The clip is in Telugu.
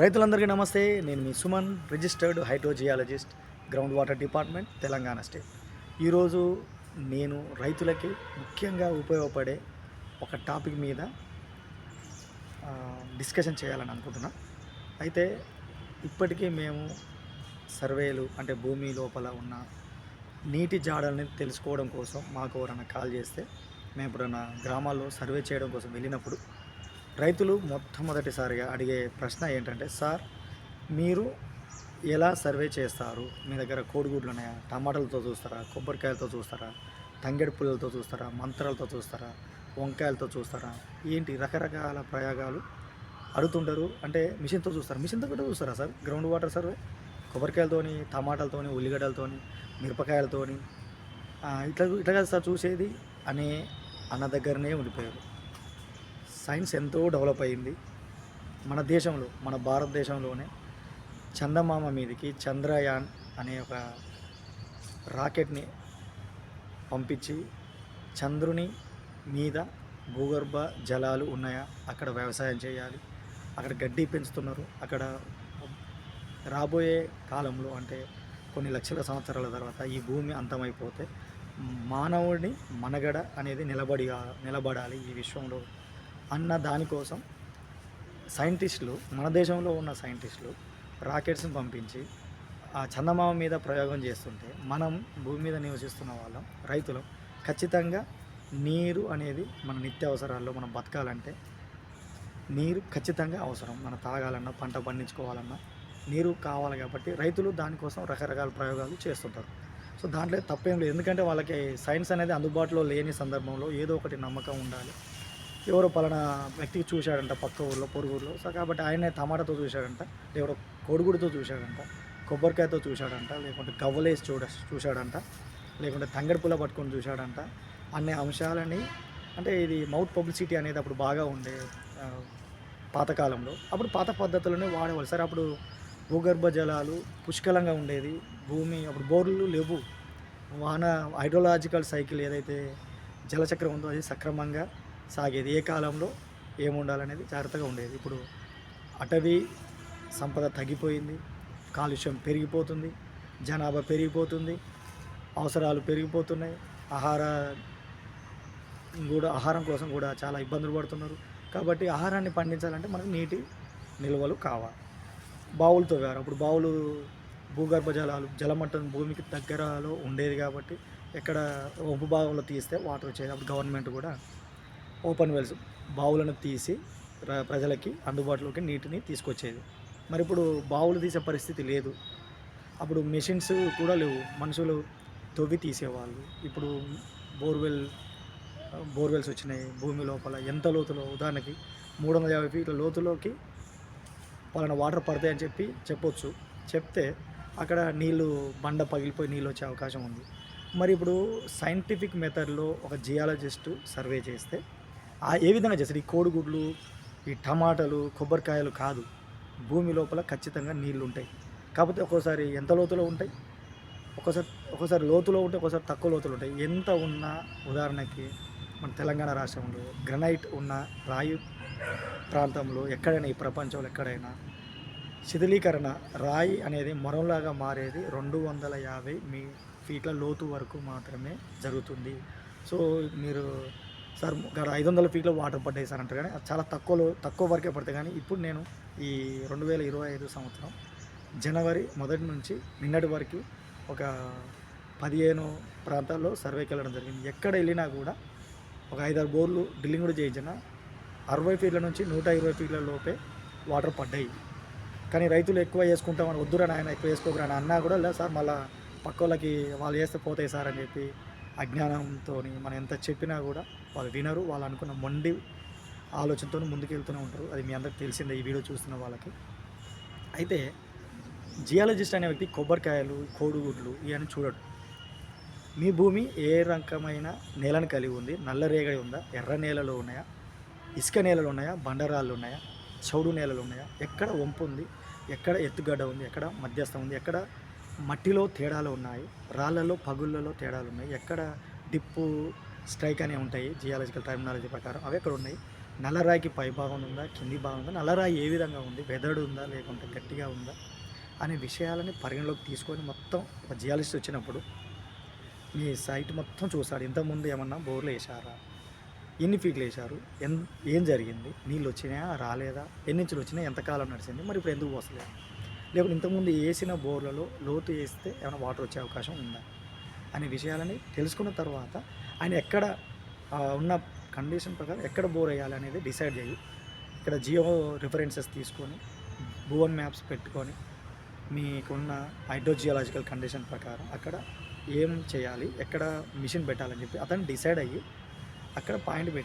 రైతులందరికీ నమస్తే. నేను మీ Suman registered hydrogeologist ground water department Telangana state. ఈరోజు నేను రైతులకి ముఖ్యంగా ఉపయోగపడే ఒక టాపిక్ మీద డిస్కషన్ చేయాలని అనుకుంటున్నా. అయితే ఇప్పటికీ మేము సర్వేలు అంటే భూమి లోపల ఉన్న నీటి జాడల్ని తెలుసుకోవడం కోసం మాకు ఎవరైనా కాల్ చేస్తే మేము ఎప్పుడైనా గ్రామాల్లో సర్వే చేయడం కోసం వెళ్ళినప్పుడు రైతులు మొట్టమొదటిసారిగా అడిగే ప్రశ్న ఏంటంటే సార్ మీరు ఎలా సర్వే చేస్తారు? మీ దగ్గర కోడిగుడ్లు ఉన్నాయా? టమాటాలతో చూస్తారా? కొబ్బరికాయలతో చూస్తారా? తంగెడు పుల్లలతో చూస్తారా? మంత్రాలతో చూస్తారా? వంకాయలతో చూస్తారా? ఏంటి రకరకాల ప్రయోగాలు అడుగుతుంటారు. అంటే మిషన్తో చూస్తారు? మిషన్తో కూడా చూస్తారా సార్? Ground water survey? కొబ్బరికాయలతోని టమాటాలతోని ఉల్లిగడ్డలతోని మిరపకాయలతోని ఇట్లా ఇట్లా కదా సార్ చూసేది అనే అన్న దగ్గరనే ఉండిపోయారు. సైన్స్ ఎంతో డెవలప్ అయింది. మన దేశంలో మన భారతదేశంలోనే చందమామ మీదకి చంద్రయాన్ అనే ఒక రాకెట్ని పంపించి చంద్రుని మీద భూగర్భ జలాలు ఉన్నాయా అక్కడ వ్యవసాయం చేయాలి అక్కడ గడ్డి పెంచుతున్నారు అక్కడ రాబోయే కాలంలో అంటే కొన్ని లక్షల సంవత్సరాల తర్వాత ఈ భూమి అంతమైపోతే మానవుడిని మనగడ అనేది నిలబడి నిలబడాలి ఈ విశ్వంలో. అన్న దానికోసం సైంటిస్టులు మన దేశంలో ఉన్న సైంటిస్టులు రాకెట్స్ని పంపించి ఆ చందమామ మీద ప్రయోగం చేస్తుంటే మనం భూమి మీద నివసిస్తున్న వాళ్ళం రైతులం ఖచ్చితంగా నీరు అనేది మన నిత్యావసరాల్లో మనం బతకాలంటే నీరు ఖచ్చితంగా అవసరం. మనం తాగాలన్నా పంట పండించుకోవాలన్నా నీరు కావాలి కాబట్టి రైతులు దానికోసం రకరకాల ప్రయోగాలు చేస్తుంటారు. సో దాంట్లో తప్పేం లేదు. ఎందుకంటే వాళ్ళకి సైన్స్ అనేది అందుబాటులో లేని సందర్భంలో ఏదో ఒకటి నమ్మకం ఉండాలి. ఎవరో పలానా వ్యక్తికి చూశాడంట పక్క ఊర్లో పొరుగు ఊర్లో. సో కాబట్టి ఆయనే టమాటాతో చూశాడంట ఎవరో కోడిగుడితో చూశాడంట కొబ్బరికాయతో చూశాడంట లేకుంటే గవ్వలేసి చూడ చూశాడంట లేకుంటే తంగడి పుల్ల పట్టుకొని చూశాడంట. అనే అంశాలని అంటే ఇది మౌత్ పబ్లిసిటీ అనేది అప్పుడు బాగా ఉండే పాతకాలంలో. అప్పుడు పాత పద్ధతులనే వాడేవాళ్ళు. సరే అప్పుడు భూగర్భ జలాలు పుష్కలంగా ఉండేది. భూమి అప్పుడు బోర్లు లేవు. వాన హైడ్రోలాజికల్ సైకిల్ ఏదైతే జలచక్రం ఉందో అది సక్రమంగా సాగేది. ఏ కాలంలో ఏముండాలనేది జాగ్రత్తగా ఉండేది. ఇప్పుడు అటవీ సంపద తగ్గిపోయింది. కాలుష్యం పెరిగిపోతుంది. జనాభా పెరిగిపోతుంది. అవసరాలు పెరిగిపోతున్నాయి. ఆహార కూడా ఆహారం కోసం కూడా చాలా ఇబ్బందులు పడుతున్నారు. కాబట్టి ఆహారాన్ని పండించాలంటే మనకు నీటి నిల్వలు కావాలి. బావులు తవ్వారు అప్పుడు బావులు భూగర్భ జలాలు జలమట్టం భూమికి దగ్గరలో ఉండేది కాబట్టి ఎక్కడ ఒంపు తీస్తే వాటర్ వచ్చేది. అప్పుడు గవర్నమెంట్ కూడా ఓపెన్ వెల్స్ బావులను తీసి ప్ర- ప్రజలకి అందుబాటులోకి నీటిని తీసుకొచ్చేది. మరి ఇప్పుడు బావులు తీసే పరిస్థితి లేదు. అప్పుడు మెషిన్స్ కూడా లేవు. మనుషులు తవ్వి తీసేవాళ్ళు. ఇప్పుడు బోర్వెల్ బోర్వెల్స్ వచ్చినాయి భూమి లోపల. ఎంత లోతులో? ఉదాహరణకి మూడు వందల యాభై ఫీట్ల లోతులోకి పలానా వాటర్ పడతాయని చెప్పి చెప్పొచ్చు. చెప్తే అక్కడ నీళ్ళు బండ పగిలిపోయి నీళ్ళు వచ్చే అవకాశం ఉంది. మరి ఇప్పుడు సైంటిఫిక్ మెథడ్లో ఒక జియాలజిస్టు సర్వే చేస్తే ఏ విధంగా చేస్తారు? ఈ కోడిగుడ్లు ఈ టమాటాలు కొబ్బరికాయలు కాదు. భూమి లోపల ఖచ్చితంగా నీళ్ళు ఉంటాయి. కాకపోతే ఒక్కోసారి ఎంత లోతులో ఉంటాయి? ఒక్కోసారి ఒక్కోసారి లోతులో ఉంటాయి ఒక్కోసారి తక్కువ లోతులో ఉంటాయి. ఎంత ఉన్నా ఉదాహరణకి మన తెలంగాణ రాష్ట్రంలో గ్రనైట్ ఉన్న రాయి ప్రాంతంలో ఎక్కడైనా ఈ ప్రపంచంలో ఎక్కడైనా శిథిలీకరణ రాయి అనేది మొరంలాగా మారేది రెండు వందల యాభై మీ ఫీట్ల లోతు వరకు మాత్రమే జరుగుతుంది. సో మీరు సార్ గడ ఐదు వందల ఫీట్లో వాటర్ పడ్డాయి సార్ అంటారు కానీ అది చాలా తక్కువలో తక్కువ వరకే పడతాయి. కానీ ఇప్పుడు నేను ఈ రెండు వేల ఇరవై ఐదు సంవత్సరం జనవరి మొదటి నుంచి నిన్నటి వరకు ఒక పదిహేను ప్రాంతాల్లో సర్వేకి వెళ్ళడం జరిగింది. ఎక్కడ వెళ్ళినా కూడా ఒక ఐదారు బోర్లు డ్రిల్లింగ్ కూడా చేయించిన అరవై ఫీట్ల నుంచి నూట ఇరవై ఫీట్ల లోపే వాటర్ పడ్డాయి. కానీ రైతులు ఎక్కువ వేసుకుంటామని వద్దురా నాయన ఎక్కువ వేసుకోకరా అని అన్నా కూడా లేదు సార్ మళ్ళీ పక్క వాళ్ళకి వాళ్ళు వేస్తే పోతాయి సార్ అని చెప్పి అజ్ఞానంతో మనం ఎంత చెప్పినా కూడా వాళ్ళు వినరు వాళ్ళు అనుకున్న మొండి ఆలోచనతో ముందుకెళ్తూనే ఉంటారు. అది మీ అందరికి తెలిసిందే ఈ వీడియో చూస్తున్న వాళ్ళకి. అయితే జియాలజిస్ట్ అనే వ్యక్తి కొబ్బరికాయలు కోడిగుడ్లు ఇవన్నీ చూడడు. మీ భూమి ఏ రకమైన నేలను కలిగి ఉంది? నల్ల రేగడి ఉందా? ఎర్ర నేలలు ఉన్నాయా? ఇసుక నేలలు ఉన్నాయా? బండరాళ్ళు ఉన్నాయా? చౌడు నేలలు ఉన్నాయా? ఎక్కడ వంపు ఉంది? ఎక్కడ ఎత్తుగడ్డ ఉంది? ఎక్కడ మధ్యస్థం ఉంది? ఎక్కడ మట్టిలో తేడాలు ఉన్నాయి రాళ్ళలో పగుళ్ళలో తేడాలు ఉన్నాయి. ఎక్కడ డిప్పు స్ట్రైక్ అనే ఉంటాయి జియాలజికల్ టర్మినాలజీ ప్రకారం. అవి ఎక్కడ ఉన్నాయి? నల్లరాయికి పై భాగం ఉందా? కింది భాగం ఉందా? నల్లరాయి ఏ విధంగా ఉంది? వెదడు ఉందా? లేకుంటే గట్టిగా ఉందా? అనే విషయాలని పరిగణలోకి తీసుకొని మొత్తం ఒక జియాలజిస్ట్ వచ్చినప్పుడు మీ సైట్ మొత్తం చూశాడు. ఇంతకుముందు ఏమన్నా బోర్లు వేసారా ఎన్ని ఫీట్లు వేశారు? ఎన్ ఏం జరిగింది? నీళ్ళు వచ్చినాయా? రాలేదా? ఎన్నించులు వచ్చినాయి? ఎంతకాలం నడిచింది? మరి ఇప్పుడు ఎందుకు పోసలేదు? లేకుంటే ఇంతకుముందు వేసిన బోర్లలో లోతు వేస్తే ఏమైనా వాటర్ వచ్చే అవకాశం ఉందా? అనే విషయాలని తెలుసుకున్న తర్వాత ఆయన ఎక్కడ ఉన్న కండిషన్ ప్రకారం ఎక్కడ బోర్ వేయాలి అనేది డిసైడ్ చేయి. ఇక్కడ జియో రిఫరెన్సెస్ తీసుకొని భువన్ మ్యాప్స్ పెట్టుకొని మీకున్న హైడ్రోజియాలజికల్ కండిషన్ ప్రకారం అక్కడ ఏం చేయాలి ఎక్కడ మిషన్ పెట్టాలని చెప్పి అతను డిసైడ్ అయ్యి అక్కడ పాయింట్ పెట్టి